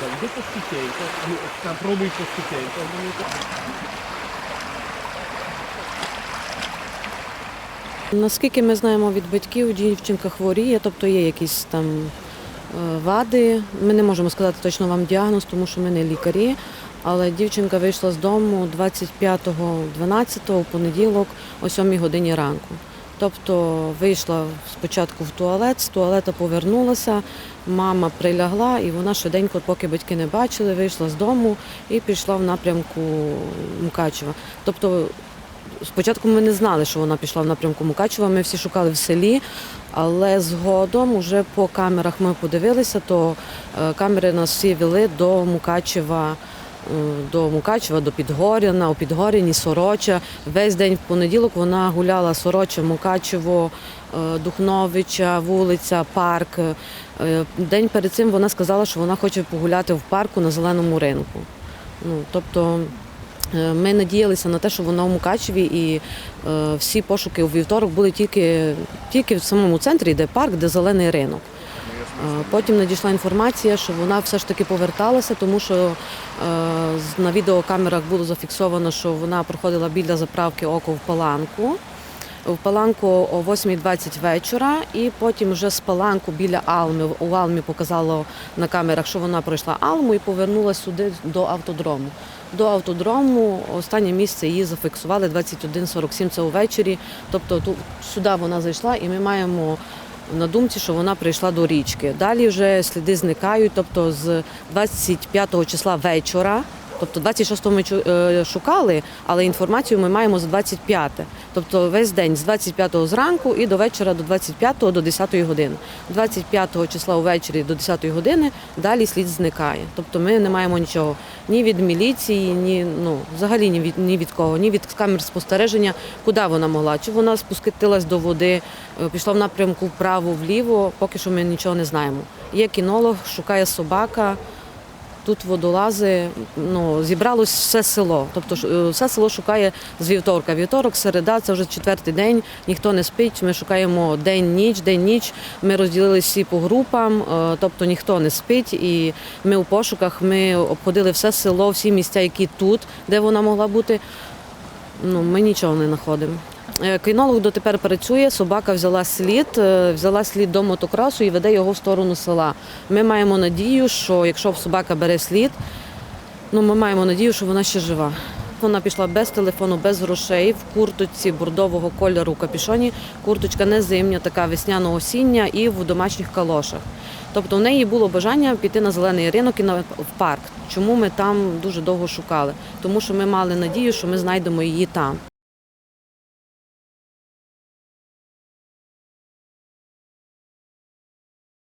Так, йди по ступеньках, ну, там пробуй по ступеньках. ну. Наскільки ми знаємо від батьків, дівчинка хворіє, тобто є якісь там е, вади. Ми не можемо сказати точно вам діагноз, тому що ми не лікарі. Але дівчинка вийшла з дому 25.12 у понеділок о 7 годині ранку. Тобто вийшла спочатку в туалет, з туалета повернулася, мама прилягла, і вона швиденько, поки батьки не бачили, вийшла з дому і пішла в напрямку Мукачева. Тобто Спочатку ми не знали, що вона пішла в напрямку Мукачева. Ми всі шукали в селі, але згодом, уже по камерах ми подивилися, то е, камери нас всі вели до Мукачева. Е, До Мукачева, до Підгоряна, у Підгоряні, Сороча. Весь день в понеділок вона гуляла Сороча, Мукачево, е, Духновича, вулиця, парк. Е, День перед цим вона сказала, що вона хоче погуляти в парку на зеленому ринку. Ну, тобто Ми надіялися на те, що вона в Мукачеві, і всі пошуки у вівторок були тільки, тільки в самому центрі, де парк, де зелений ринок. Потім надійшла інформація, що вона все ж таки поверталася, тому що е, на відеокамерах було зафіксовано, що вона проходила біля заправки око в Паланку. В Паланку о 8.20 вечора, і потім вже з Паланку біля Алми. У Алмі показало на камерах, що вона пройшла Алму і повернулася сюди до автодрому. До автодрому останнє місце її зафіксували 21.47, це увечері. Тобто ту, сюди вона зайшла, і ми маємо на думці, що вона прийшла до річки. Далі вже сліди зникають, тобто з 25 числа вечора. Тобто 26-го ми е, шукали, але інформацію ми маємо з 25. Тобто весь день з 25-го зранку і до вечора до 25-го до 10-ї години. 25-го числа увечері до 10-ї години далі слід зникає. Тобто ми не маємо нічого ні від міліції, ні ну взагалі ні від ні від кого, ні від камер спостереження, куди вона могла. Чи вона спускатилась до води, е, пішла в напрямку вправо, вліво. Поки що ми нічого не знаємо. Є кінолог, шукає собака. Тут водолази, ну зібралось все село. Тобто е, все село шукає з вівторка. Вівторок, середа, це вже четвертий день. Ніхто не спить. Ми шукаємо день, ніч, день, ніч. Ми розділили всі по групам, е, тобто ніхто не спить. І ми у пошуках ми обходили все село, всі місця, які тут, де вона могла бути. Ну, ми нічого не знаходимо. Е, Кінолог дотепер працює, собака взяла слід, е, взяла слід до мотокросу і веде його в сторону села. Ми маємо надію, що якщо собака бере слід, ну ми маємо надію, що вона ще жива. Вона пішла без телефону, без грошей, в курточці бордового кольору капішоні. Курточка не зимня, така весняно-осіння і в домашніх калошах. Тобто в неї було бажання піти на зелений ринок і на парк. Чому ми там дуже довго шукали? Тому що ми мали надію, що ми знайдемо її там.